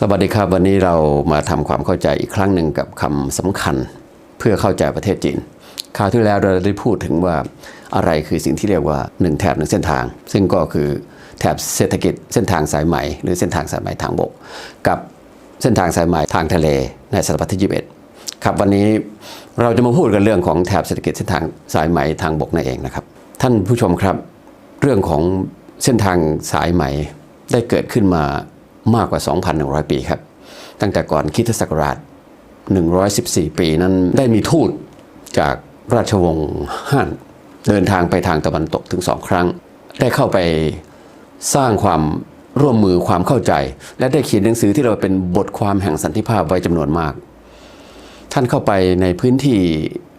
สวัสดีครับวันนี้เรามาทำความเข้าใจอีกครั้งหนึ่งกับคำสำคัญ เพื่อเข้าใจประเทศจีนคราวที่แล้วเราได้พูดถึงว่าอะไรคือสิ่งที่เรียกว่าหนึ่งแถบหนึ่งเส้นทาง ซึ่งก็คือแถบเศรษฐกิจเส้นทางสายไหม่หรือเส้นทางสายไหม่ทางบก กับเส้นทางสายไหม่ทางทะเลในศตวรรษที่ 21 ครับวันนี้เราจะมาพูดกันเรื่องของแถบเศรษฐกิจเส้นทางสายไหม่ทางบกนั่นเองนะครับ ท่านผู้ชมครับ เรื่องของเส้นทางสายไหม่ได้เกิดขึ้นมา มากกว่า 2,100 ปีครับ ตั้งแต่ก่อนคริสตศักราช 114 ปีนั้นได้มีทูตจากราชวงศ์ฮั่นเดินทางไปทางตะวันตกถึงสองครั้ง ได้เข้าไปสร้างความร่วมมือความเข้าใจ และได้เขียนหนังสือที่เราเป็นบทความแห่งสันติภาพไว้จำนวนมาก ท่านเข้าไปในพื้นที่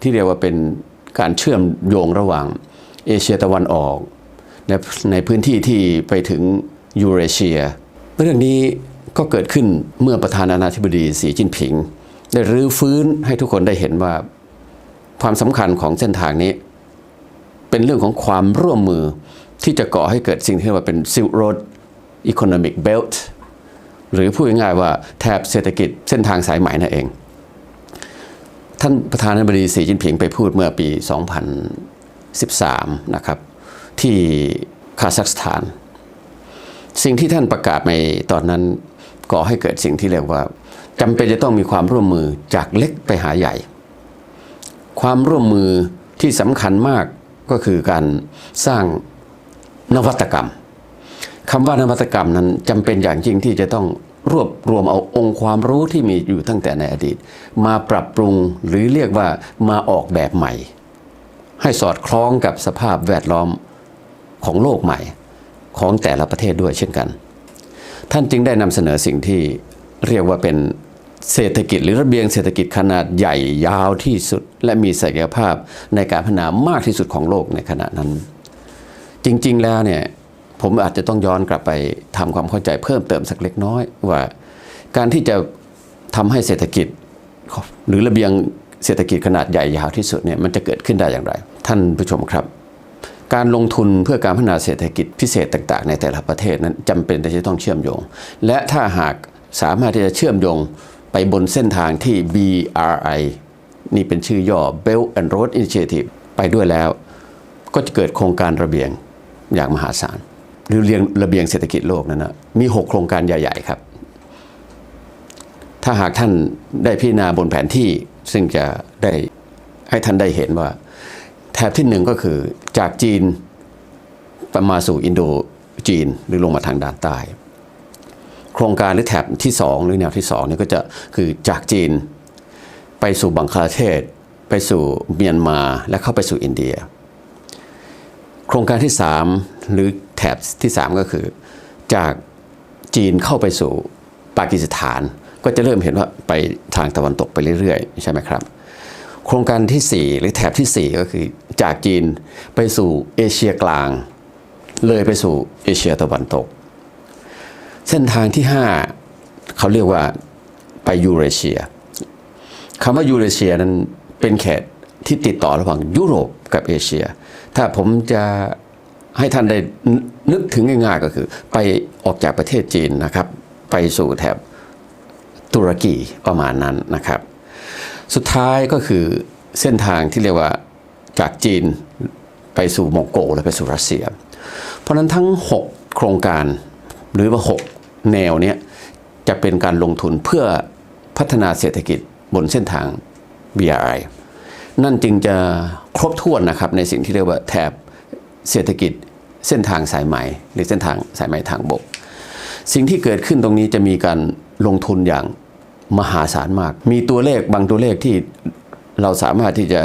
ที่เรียกว่าเป็นการเชื่อมโยงระหว่างเอเชียตะวันออกในในพื้นที่ที่ไปถึงยูเรเชีย เรื่องนี้ก็เกิดขึ้นเมื่อประธานาธิบดีสีจิ้นผิง ได้รื้อฟื้นให้ทุกคนได้เห็นว่า ความสำคัญของเส้นทางนี้ เป็นเรื่องของความร่วมมือที่จะก่อให้เกิดสิ่งที่เรียกว่าเป็น Silk Road Economic Belt หรือพูดง่ายๆว่าแถบเศรษฐกิจเส้นทางสายไหมนั่นเอง ท่านประธานาธิบดีสีจิ้นผิงไปพูดเมื่อปี 2013 นะครับ ที่คาซัคสถาน สิ่งที่ท่านประกาศในตอนนั้นก่อให้เกิดสิ่งที่เรียกว่าจำเป็นจะต้องมีความร่วมมือจากเล็กไปหาใหญ่ ความร่วมมือที่สำคัญมากก็คือการสร้างนวัตกรรมคำว่านวัตกรรมนั้นจำเป็นอย่างยิ่งที่จะต้องรวบรวมเอาองค์ความรู้ที่มีอยู่ตั้งแต่ในอดีต มาปรับปรุงหรือเรียกว่ามาออกแบบใหม่ ให้สอดคล้องกับสภาพแวดล้อมของโลกใหม่ ของแต่ละประเทศด้วยเช่นกัน ท่านจึงได้นำเสนอสิ่งที่เรียกว่าเป็นเศรษฐกิจหรือระเบียงเศรษฐกิจขนาดใหญ่ยาวที่สุด และมีศักยภาพในการพัฒนามากที่สุดของโลกในขณะนั้น จริงๆแล้วเนี่ยผมอาจจะต้องย้อนกลับไปทำความเข้าใจเพิ่มเติมสักเล็กน้อยว่า การที่จะทำให้เศรษฐกิจ หรือระเบียงเศรษฐกิจขนาดใหญ่ยาวที่สุดเนี่ยมันจะเกิดขึ้นได้อย่างไร ท่านผู้ชมครับ การลงทุนเพื่อการพัฒนาเศรษฐกิจพิเศษต่าง ๆ ในแต่ละประเทศนั้นจำเป็นที่จะต้องเชื่อมโยง และถ้าหากสามารถที่จะเชื่อมโยงไปบนเส้นทางที่ BRI นี่เป็นชื่อย่อ Belt and Road Initiative ไปด้วยแล้ว ก็จะเกิดโครงการระเบียงอย่างมหาศาล หรือเรียงระเบียงเศรษฐกิจโลกนั้นนะมี 6 โครงการใหญ่ ๆ ครับ ถ้าหากท่านได้พิจารณาบนแผนที่ซึ่งจะได้ให้ท่านได้เห็นว่า แถบที่หนึ่งก็คือจากจีนไปมาสู่อินโดจีนหรือลงมาทางด้านใต้ โครงการหรือแถบที่สองหรือแนวที่สองนี่ก็จะคือจากจีน ไปสู่บังคลาเทศ ไปสู่เมียนมาและเข้าไปสู่อินเดีย โครงการที่3หรือแถบที่3ก็คือ จากจีนเข้าไปสู่ปากีสถาน ก็จะเริ่มเห็นว่าไปทางตะวันตกไปเรื่อยๆ ใช่ไหมครับ โครงการที่ 4 หรือแถบที่ 4 ก็คือ จากจีนไปสู่เอเชียกลาง เลยไปสู่เอเชียตะวันตก เส้นทางที่ 5 เขาเรียกว่าไปยูเรเชียคำว่ายูเรเชียนั้นเป็นแขตที่ติดต่อระหว่างยุโรปกับเอเชีย ถ้าผมจะให้ท่านได้นึกถึงง่ายๆก็คือ ไปออกจากประเทศจีนนะครับ ไปสู่แถบตุรกีประมาณนั้นนะครับ สุดท้ายก็คือเส้นทางที่เรียกว่า จากจีนไปสู่มองโกและไปสู่รัสเซีย เพราะนั้นทั้ง 6 โครงการหรือว่า 6 แนวเนี้ยจะเป็นการลงทุนเพื่อพัฒนาเศรษฐกิจบนเส้นทาง BRI นั่นจึงจะครบถ้วนนะครับในสิ่งที่เรียกว่าแถบเศรษฐกิจเส้นทางสายไหมหรือเส้นทางสายไหมทางบก สิ่งที่เกิดขึ้นตรงนี้จะมีการลงทุนอย่างมหาศาลมาก มีตัวเลขบางตัวเลขที่เราสามารถที่จะ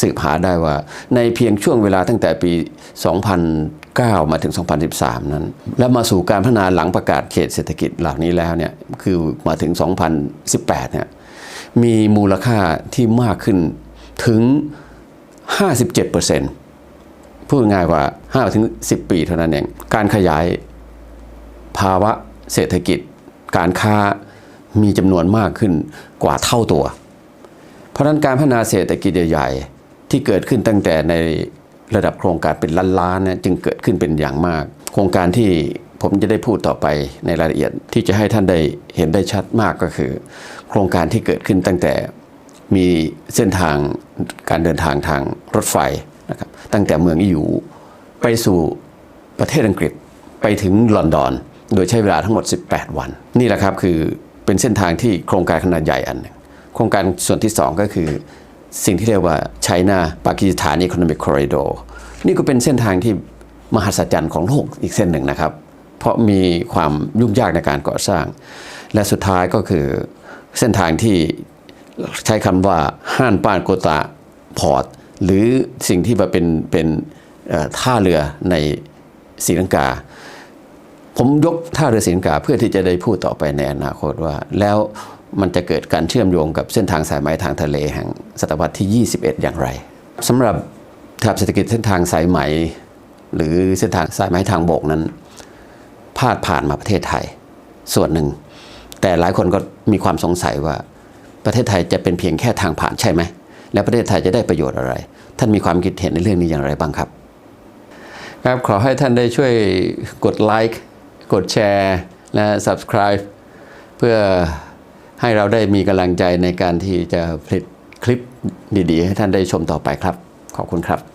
สืบหาได้ว่า ในเพียงช่วงเวลาตั้งแต่ปี 2009 มาถึง 2013 นั้น และมาสู่การพัฒนาหลังประกาศเขตเศรษฐกิจเหล่านี้แล้วเนี่ยคือมาถึง 2018 เนี่ยมีมูลค่าที่มากขึ้นถึง 57%พูดง่ายกว่า 5 ถึง 10 ปีเท่านั้นเอง การขยายภาวะเศรษฐกิจ การค้ามีจำนวนมากขึ้นกว่าเท่าตัว เพราะนั้นการพัฒนาเศรษฐกิจใหญ่ๆ ที่เกิดขึ้นตั้งแต่ในระดับโครงการเป็นล้านๆเนี่ยจึงเกิดขึ้นเป็นอย่างมาก โครงการที่ผมจะได้พูดต่อไปในรายละเอียดที่จะให้ท่านได้เห็นได้ชัดมากก็คือ โครงการที่เกิดขึ้นตั้งแต่มีเส้นทางการเดินทางทางรถไฟนะครับตั้งแต่เมืองอิยูไปสู่ประเทศอังกฤษไปถึงลอนดอน โดยใช้เวลาทั้งหมด 18 วัน นี่แหละครับคือเป็นเส้นทางที่โครงการขนาดใหญ่อันหนึ่งโครงการส่วนที่ 2 ก็คือ สิ่งที่เรียกว่าไชน่าปากีสถาน Economic Corridor นี่ก็เป็นเส้นทางที่มหัศจรรย์ของโลกอีกเส้นหนึ่งนะครับ เพราะมีความยุ่งยากในการก่อสร้าง และสุดท้ายก็คือเส้นทางที่ใช้คำว่าห้านป้านโกตาพอร์ตหรือสิ่งที่มาเป็นเป็นท่าเรือในศรีลังกา ผมยกท่าเรือศรีลังกาเพื่อที่จะได้พูดต่อไปในอนาคตว่า แล้ว มันจะเกิดการเชื่อมโยงกับเส้นทางสายไหมทางทะเลแห่งศตวรรษที่ 21 อย่างไรสำหรับแถบเศรษฐกิจเส้นทางสายไหม หรือเส้นทางสายไหมทางบกนั้นพาดผ่านมาประเทศไทย ส่วนหนึ่ง แต่หลายคนก็มีความสงสัยว่าประเทศไทยจะเป็นเพียงแค่ทางผ่านใช่ไหม แล้วประเทศไทยจะได้ประโยชน์อะไร ท่านมีความคิดเห็นในเรื่องนี้อย่างไรบ้างครับ ครับขอให้ท่านได้ช่วยกดไลค์กดแชร์และ subscribe เพื่อ ให้เราได้มีกำลังใจในการที่จะผลิตคลิปดีๆ ให้ท่านได้ชมต่อไปครับ ขอบคุณครับ